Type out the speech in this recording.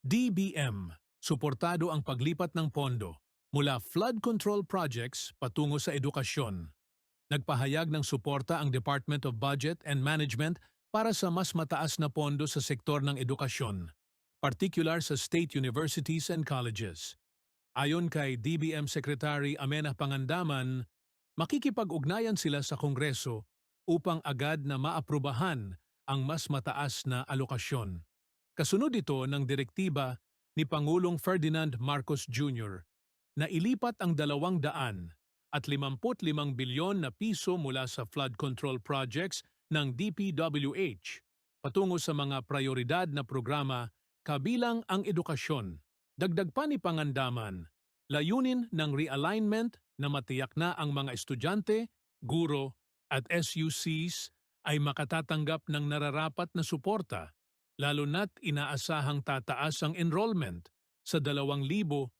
DBM, suportado ang paglipat ng pondo mula flood control projects patungo sa edukasyon. Nagpahayag ng suporta ang Department of Budget and Management para sa mas mataas na pondo sa sektor ng edukasyon, particular sa state universities and colleges. Ayon kay DBM Secretary Amena Pangandaman, makikipag-ugnayan sila sa Kongreso upang agad na maaprubahan ang mas mataas na alokasyon. Kasunod ito ng direktiba ni Pangulong Ferdinand Marcos Jr. na ilipat ang dalawang daan at 55 bilyon na piso mula sa flood control projects ng DPWH patungo sa mga prioridad na programa kabilang ang edukasyon. Dagdag pa ni Pangandaman, layunin ng realignment na matiyak na ang mga estudyante, guro at SUCs ay makatatanggap ng nararapat na suporta lalo na't inaasahang tataas ang enrollment sa 2026.